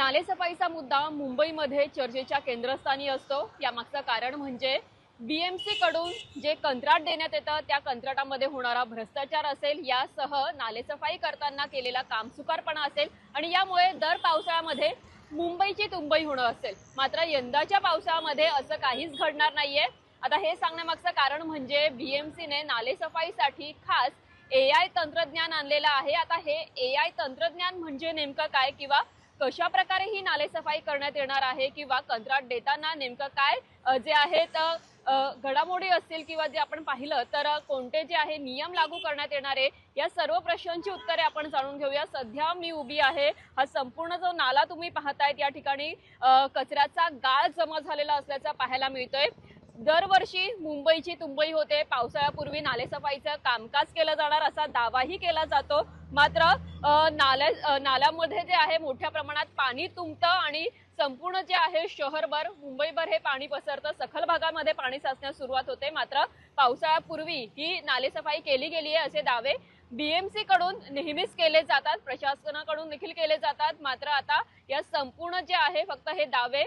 नालेसफाईचा मुद्दा मुंबईमध्ये चर्चेच्या केंद्रस्थानी असतो. यामागचं कारण म्हणजे बीएमसी कडून जे कंत्राट देण्यात येतं त्या कंत्राटामध्ये होणारा भ्रष्टाचार असेल यासह नालेसफाई करताना केलेला कामसुकारपणा असेल आणि यामुळे दर पावसाळ्यामध्ये मुंबईची तुंबई होणं असेल. मात्र यंदाच्या पावसाळ्यामध्ये असं काहीच घडणार नाहीये. आता हे सांगण्यामागचं कारण म्हणजे बीएमसीने नालेसफाईसाठी खास ए आय तंत्रज्ञान आणलेलं आहे. आता हे ए आय तंत्रज्ञान म्हणजे नेमकं काय किंवा कशा प्रकारे ही नालेसफाई करण्यात येणार आहे किंवा कंत्राट देताना नेमकं काय जे आहेत तर घडामोडी असतील किंवा जे आपण पाहिलं तर कोणते जे आहे नियम लागू करण्यात येणारे या सर्व प्रश्नांची उत्तरे आपण जाणून घेऊया. सध्या मी उभी आहे. हा संपूर्ण जो नाला तुम्ही पाहतायत या ठिकाणी कचऱ्याचा गाळ जमा झालेला असल्याचा पाहायला मिळतोय. दरवर्षी मुंबईची तुंबई होते. पावसाळ्यापूर्वी नालेसफाईचं कामकाज केलं जाणार असा दावाही केला जातो. मात्र नाल्या नाल्यामध्ये जे आहे मोठ्या प्रमाणात पाणी तुंबतं आणि संपूर्ण जे आहे शहरभर मुंबईभर हे पाणी पसरतं. सखल भागामध्ये पाणी साचण्यास सुरुवात होते. मात्र पावसाळ्यापूर्वी ही नालेसफाई केली गेली आहे असे दावे बीएमसी कडून नेहमीच केले जातात प्रशासनाकडून देखील केले जातात. मात्र आता या संपूर्ण जे आहे फक्त हे दावे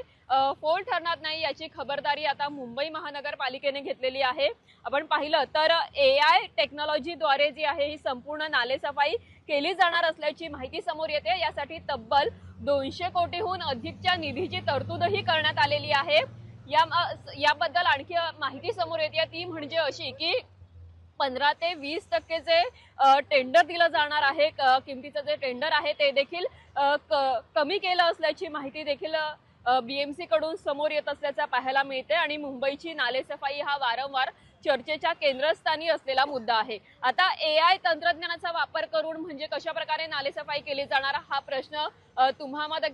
फोल ठरणार नाही याची खबरदारी आता मुंबई महानगरपालिकेने घेतलेली आहे. आपण पाहिलं तर ए आय टेक्नॉलॉजीद्वारे जी आहे ही संपूर्ण नालेसफाई केली जाणार असल्याची माहिती समोर येते. यासाठी तब्बल दोनशे कोटीहून अधिकच्या निधीची तरतूदही करण्यात आलेली आहे. या याबद्दल आणखी माहिती समोर येते. ती म्हणजे अशी की पंधरा ते वीस टक्के जे टेंडर दिलं जाणार आहे क- किमतीचं जे टेंडर आहे ते देखील क- कमी केलं असल्याची माहिती देखील बीएमसी कडून समोर येत असल्याचं पाहायला मिळते आणि मुंबईची नालेसफाई हा वारंवार चर्चेच्या केंद्रस्थानी असलेला मुद्दा आहे. आता ए आय तंत्रज्ञानाचा वापर करून म्हणजे कशा प्रकारे नालेसफाई केली जाणार हा प्रश्न तुम्हाला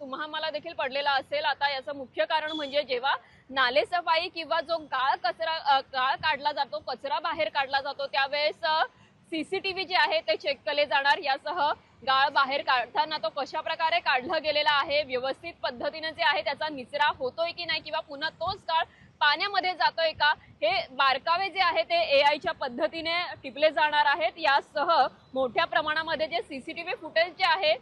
तुम्हा मला देखील पडलेला असेल. आता याचं मुख्य कारण म्हणजे जेव्हा नालेसफाई किंवा जो गाळ कचरा गाळ काढला जातो कचरा बाहेर काढला जातो त्यावेळेस सीसीटीव्ही जे आहे ते चेक केले जाणार. यासह गाळ बाहेर काढताना तो कशा प्रकारे काढला गेलेला आहे व्यवस्थित पद्धतीने जे आहे त्याचा निचरा होतोय की नाही किंवा पुन्हा तोच गाळ पाण्यामध्ये जातोय का हे बारकावे जे आहे ते ए आयच्या पद्धतीने टिपले जाणार आहेत. यासह मोठ्या प्रमाणामध्ये जे सीसीटीव्ही फुटेज जे आहे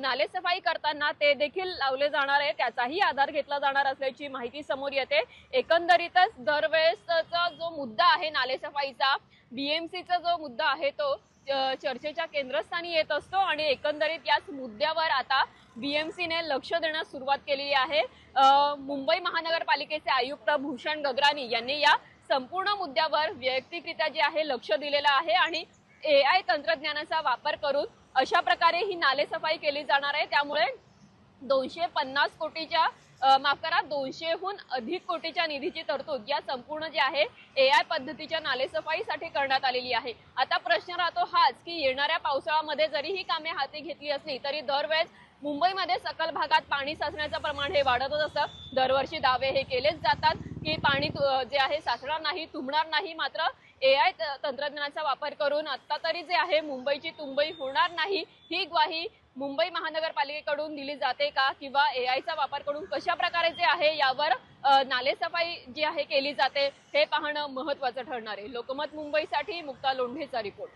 नालेसफाई करताना ते देखील लावले जाणार आहे. त्याचाही आधार घेतला जाणार असल्याची माहिती समोर येते. एकंदरीतच दरवेळेसचा जो मुद्दा आहे नालेसफाईचा बीएमसीचा जो मुद्दा आहे तो चर्चेच्या केंद्रस्थानी येत असतो आणि एकंदरीत याच मुद्द्यावर आता बीएमसीने लक्ष देण्यास सुरुवात केलेली आहे. मुंबई महानगरपालिकेचे आयुक्त भूषण गगरानी यांनी या संपूर्ण मुद्द्यावर वैयक्तिकरित्या जे आहे लक्ष दिलेलं आहे आणि ए आय तंत्रज्ञानाचा वापर करून अशा प्रकारे ही नालेसफाई केली जाणार आहे. त्यामुळे दोनशे पन्नास कोटीच्या माफ करा दोनशेहून अधिक कोटीच्या निधीची तरतूद या संपूर्ण जे आहे ए आय पद्धतीच्या नालेसफाईसाठी करण्यात आलेली आहे. आता प्रश्न राहतो हाच की येणाऱ्या पावसाळ्यामध्ये जरी ही कामे हाती घेतली असली तरी दरवेळेस मुंबईमध्ये सकल भागात पाणी साचण्याचं प्रमाण हे वाढतच असतं. दरवर्षी दावे हे केलेच जातात. की पाणी जे आहे साचणार नाही तुंबणार नाही मात्र ए आय तंत्रज्ञानाचा वापर करून आता तरी जे आहे मुंबईची तुंबई होणार नाही ही ग्वाही मुंबई महानगरपालिकेकडून दिली जाते का? किंवा ए आयचा वापर करून कशा प्रकारे जे आहे यावर नालेसफाई जी आहे केली जाते हे पाहणं महत्वाचं ठरणार आहे. लोकमत मुंबईसाठी मुक्ता लोंढेचा रिपोर्ट.